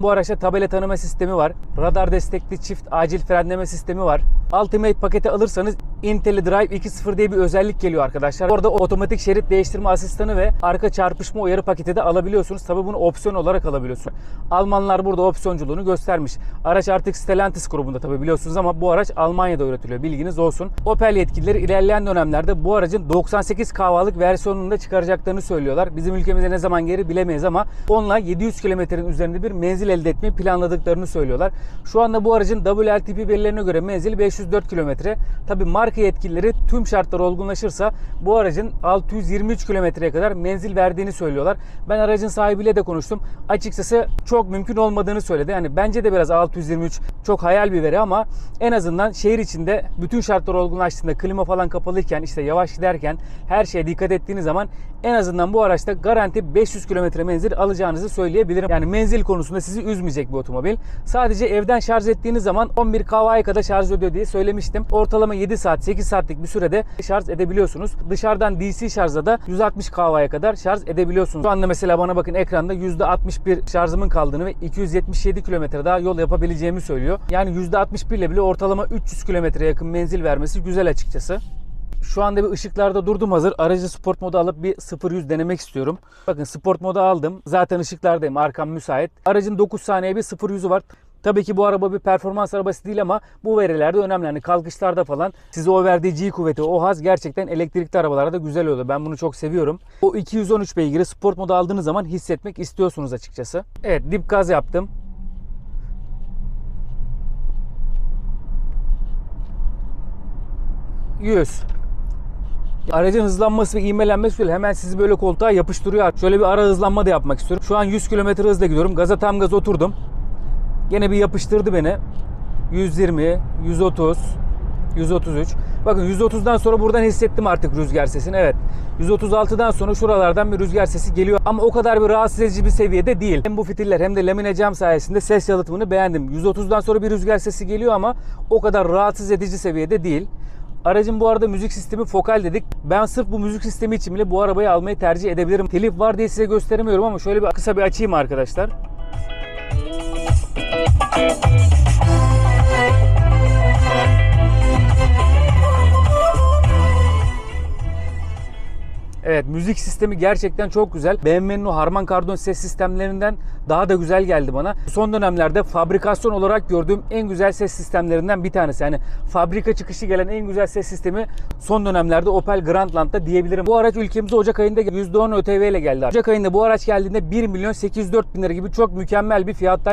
Bu araçta tabela tanıma sistemi var. Radar destekli çift acil frenleme sistemi var. Ultimate paketi alırsanız IntelliDrive 2.0 diye bir özellik geliyor arkadaşlar. Orada otomatik şerit değiştirme asistanı ve arka çarpışma uyarı paketi de alabiliyorsunuz. Tabi bunu opsiyon olarak alabiliyorsunuz. Almanlar burada opsiyonculuğunu göstermiş. Araç artık Stellantis grubunda tabi biliyorsunuz ama bu araç Almanya'da üretiliyor. Bilginiz olsun. Opel yetkilileri ilerleyen dönemlerde bu aracın 98 kahvalık versiyonunu da çıkaracaklarını söylüyorlar. Bizim ülkemize ne zaman geri bilemeyiz ama onunla 700 kilometrenin üzerinde bir menzil elde etmeyi planladıklarını söylüyorlar. Şu anda bu aracın WLTP verilerine göre menzil 504 kilometre. Tabi marka yetkilileri tüm şartlar olgunlaşırsa bu aracın 623 kilometreye kadar menzil verdiğini söylüyorlar. Ben aracın sahibiyle de konuştum. Açıkçası çok mümkün olmadığını söyledi. Yani bence de biraz 623 çok hayal bir veri ama en azından şehir içinde bütün şartlar olgunlaştığında klima falan kapalıyken işte yavaş giderken her şeye dikkat ettiğiniz zaman en azından bu araçta garanti 500 kilometre menzil alacağınızı söyleyebilirim. Yani menzil konusunda sizi üzmeyecek bir otomobil. Sadece evden şarj ettiğiniz zaman 11 kW'ye kadar şarj ediyor diye söylemiştim. Ortalama 7 saat 8 saatlik bir sürede şarj edebiliyorsunuz. Dışarıdan DC şarjda da 160 kW'ye kadar şarj edebiliyorsunuz. Şu anda mesela bana bakın ekranda %61 şarjımın kaldığını ve 277 kilometre daha yol yapabileceğimi söylüyor. Yani %61 ile bile ortalama 300 kilometre yakın menzil vermesi güzel açıkçası. Şu anda bir ışıklarda durdum hazır. Aracı sport moda alıp bir 0-100 denemek istiyorum. Bakın sport moda aldım. Zaten ışıklardayım. Arkam müsait. Aracın 9 saniye bir 0-100'ü var. Tabii ki bu araba bir performans arabası değil ama bu verilerde önemli. Hani kalkışlarda falan size o verdiği G kuvveti, o haz gerçekten elektrikli arabalarda güzel oluyor. Ben bunu çok seviyorum. O 213 beygiri sport moda aldığınız zaman hissetmek istiyorsunuz açıkçası. Evet dip gaz yaptım. Yüz. Aracın hızlanması ve ivmelenmesi hemen sizi böyle koltuğa yapıştırıyor. Şöyle bir ara hızlanma da yapmak istiyorum. Şu an 100 km hızla gidiyorum. Gaza tam gaz oturdum. Gene bir yapıştırdı beni. 120, 130, 133. Bakın 130'dan sonra buradan hissettim artık rüzgar sesini. Evet. 136'dan sonra şuralardan bir rüzgar sesi geliyor. Ama o kadar bir rahatsız edici bir seviyede değil. Hem bu fitiller hem de lamine cam sayesinde ses yalıtımını beğendim. 130'dan sonra bir rüzgar sesi geliyor ama o kadar rahatsız edici seviyede değil. Aracın bu arada müzik sistemi fokal dedik. Ben sırf bu müzik sistemi için bile bu arabayı almayı tercih edebilirim. Telif var diye size gösteremiyorum ama şöyle bir kısa bir açayım arkadaşlar. Evet müzik sistemi gerçekten çok güzel. BMW'nin o Harman Kardon ses sistemlerinden daha da güzel geldi bana. Son dönemlerde fabrikasyon olarak gördüğüm en güzel ses sistemlerinden bir tanesi. Yani fabrika çıkışı gelen en güzel ses sistemi son dönemlerde Opel Grandland'da diyebilirim. Bu araç ülkemize Ocak ayında %10 ÖTV ile geldi. Ocak ayında bu araç geldiğinde 1 milyon 804 bin lira gibi çok mükemmel bir fiyattan